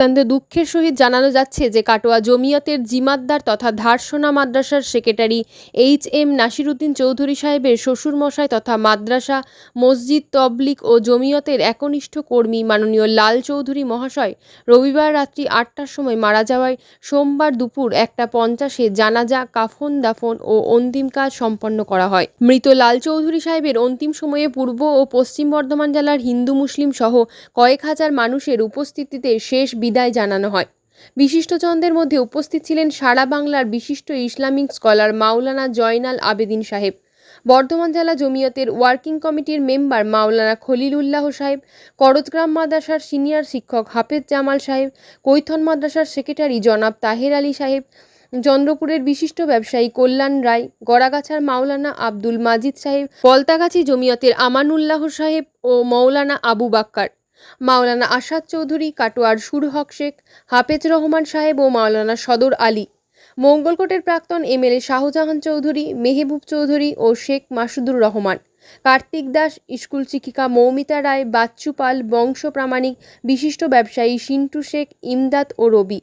অত্যন্ত দুঃখের সহিত জানানো যাচ্ছে যে কাটোয়া জমিয়তের জিমাদ্দার তথা ধারসোনা মাদ্রাসার secretary H M Nasiruddin Chowdhury সাহেবের শ্বশুরমশাই তথা মাদ্রাসা, মসজিদ তবলিক ও জমিয়তের একনিষ্ঠ কর্মী মাননীয় লাল চৌধুরী মহাশয় রবিবার রাত্রি আটটার সময় মারা যাওয়ায় সোমবার দুপুর একটা পঞ্চাশে জানাজা, কাফন দাফন ও অন্তিম কাজ সম্পন্ন করা হয়। মৃত লাল চৌধুরী সাহেবের অন্তিম সময়ে পূর্ব ও পশ্চিম বর্ধমান জেলার হিন্দু মুসলিম সহ কয়েক হাজার মানুষের উপস্থিতিতে শেষ বিদায় জানানো হয়। বিশিষ্টজনদের মধ্যে উপস্থিত ছিলেন সারা বাংলার বিশিষ্ট ইসলামিক স্কলার মাওলানা জয়নাল আবেদিন সাহেব, বর্ধমান জেলা জমিয়তের ওয়ার্কিং কমিটির মেম্বার মাওলানা খলিলুল্লাহ সাহেব করজগ্রাম মাদ্রাসার সিনিয়র শিক্ষক হাফেজ জামাল সাহেব, কৈথন মাদ্রাসার সেক্রেটারি জনাব তাহের আলী সাহেব, চন্দ্রপুরের বিশিষ্ট ব্যবসায়ী কল্যাণ রায়, গড়াগাছার মাওলানা আব্দুল মাজিদ সাহেব ফলতাগাছি জমিয়তের আমানুল্লাহ সাহেব ও মৌলানা আবু বাক্কার। মাওলানা আসাদ চৌধুরী, কাটোয়ার সুর হক শেখ, হাফেজ রহমান সাহেব ও মাওলানা সদর আলী। মঙ্গলকোটের প্রাক্তন এমএলএ শাহজাহান চৌধুরী, মেহবুব চৌধুরী ও শেখ মাসুদুর রহমান। কার্তিক দাস, স্কুল শিক্ষিকা মৌমিতা রায়, বাচ্চু পাল, বংশ প্রামাণিক, বিশিষ্ট ব্যবসায়ী সিন্টু শেখ, ইমদাদ ও রবি।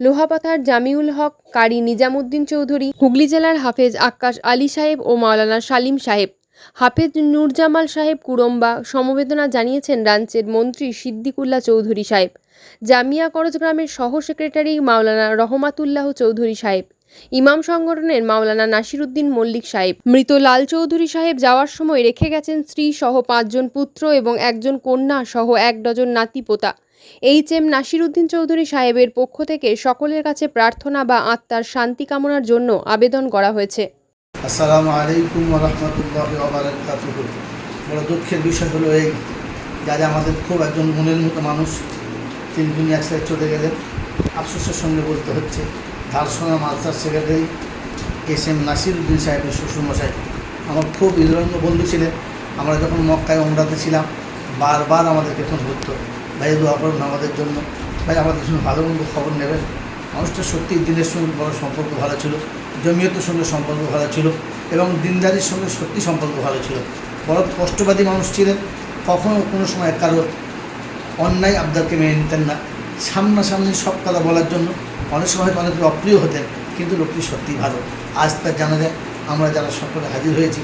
লোহাপাথার জামিউল হক, কারি নিজামুদ্দিন চৌধুরী, হুগলি জেলার হাফেজ আক্কাশ আলী সাহেব ও মাওলানা সালিম সাহেব। হাফেজ নূরজামাল সাহেব কুরম্বা সমবেদনা জানিয়েছেন রাঞ্চের মন্ত্রী সিদ্দিকুল্লাহ চৌধুরী সাহেব। জামিয়া করজ গ্রামের সহ সেক্রেটারি মাওলানা রহমাতুল্লাহ চৌধুরী সাহেব। ইমাম সংগঠনের মাওলানা নাসিরুদ্দিন মল্লিক সাহেব। মৃত লাল চৌধুরী সাহেব যাওয়ার সময় রেখে গেছেন স্ত্রী সহ পাঁচজন পুত্র এবং একজন কন্যা সহ এক ডজন নাতি পোতা এইচ এম নাসিরুদ্দিন চৌধুরী সাহেবের পক্ষ থেকে সকলের কাছে প্রার্থনা বা আত্মার শান্তি কামনার জন্য আবেদন করা হয়েছে। আসসালামু আলাইকুম রহমতুল্লাহ ওবরাকাতুহু বড় দুঃখের বিষয় হলো এই যে আমাদের খুব একজন মনের মতো মানুষ, তিনি দুনিয়া ছেড়ে চলে গেলেন। আফসোসের সঙ্গে বলতে হচ্ছে, Dharsona মালসার secretary S M Nasir Uddin সাহেবের শ্বশুরমশাই। আমার খুব হৃদয়ঙ্গ বন্ধু ছিলেন। আমরা যখন মক্কায় ওমরাতে ছিলাম, বারবার আমাদেরকে ফোন করতো, ভাই, দোয়া করুন আমাদের জন্য। ভাই, আমাদের জন্য ভালো মন্দ খবর নেবেন। মানুষটা সত্যি দিনের সঙ্গে বড় সম্পর্ক ভালো ছিল। জমিয়তের সঙ্গে সম্পর্ক ভালো ছিল এবং দিনদারির সঙ্গে সত্যি সম্পর্ক ভালো ছিল। বড় কষ্টবাদী মানুষ ছিলেন কখনও কোনো সময় কারও অন্যায় আবদারকে মেনে নিতেন না। সামনাসামনি সব কথা বলার জন্য অনেক সময় হয়তো অনেক অপ্রিয় হতেন, কিন্তু লোকটি সত্যিই ভালো। আজ তার জানা যায়, আমরা যারা সকলে হাজির হয়েছি,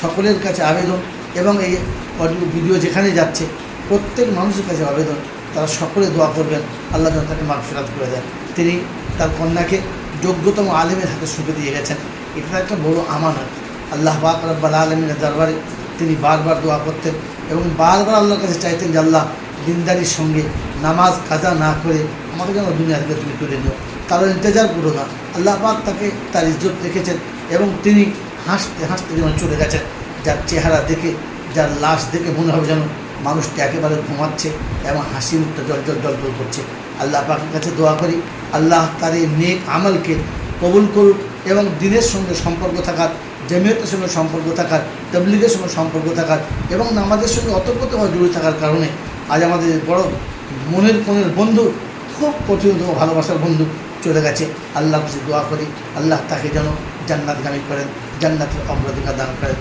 সকলের কাছে আবেদন এবং এই অডিও ভিডিও যেখানে যাচ্ছে, প্রত্যেক মানুষের কাছে আবেদন। তারা সকলে দোয়া করবেন, আল্লাহ যেন তাকে মাগফিরাত করে দেন। তিনি তার কন্যাকে যোগ্যতম আলেমের হাতে সুখে দিয়ে গেছেন। এটা একটা বড় আমানত। আল্লাহ পাক রব্বাল আলমিনের দরবারে তিনি বারবার দোয়া করতেন এবং বারবার আল্লাহর কাছে চাইতেন যে, আল্লাহ, দিনদারির সঙ্গে নামাজ কাজা না করে আমাকে যেন দুনিয়া থেকে তুমি তুলে নিও। কারও ইন্তজার করো না। আল্লাহ পাক তাকে তার ইজ্জত রেখেছেন এবং তিনি হাসতে হাসতে যেন চলে গেছেন। যার চেহারা দেখে, যার লাশ দেখে মনে হবে যেন মানুষটি একেবারে ঘুমাচ্ছে এবং হাসি মুখটা জল জল জল জল করছে। আল্লাহ পাকের কাছে দোয়া করি, আল্লাহ তার এই নেক আমলকে কবুল করুক এবং দিনের সঙ্গে সম্পর্ক থাকার, জমিয়তের সঙ্গে সম্পর্ক থাকার, তবলিগের সঙ্গে সম্পর্ক থাকার এবং নামাজের সঙ্গে অতপ্রতভাবে জড়িত থাকার কারণে আজ আমাদের বড় মনের কোণের বন্ধু, খুব কঠিনতম ভালোবাসার বন্ধু চলে গেছে। আল্লাহ কাছে দোয়া করি, আল্লাহ তাকে যেন জান্নাত জান্নাতগামী করেন, জান্নাতের অগ্রাধিকার দান করেন।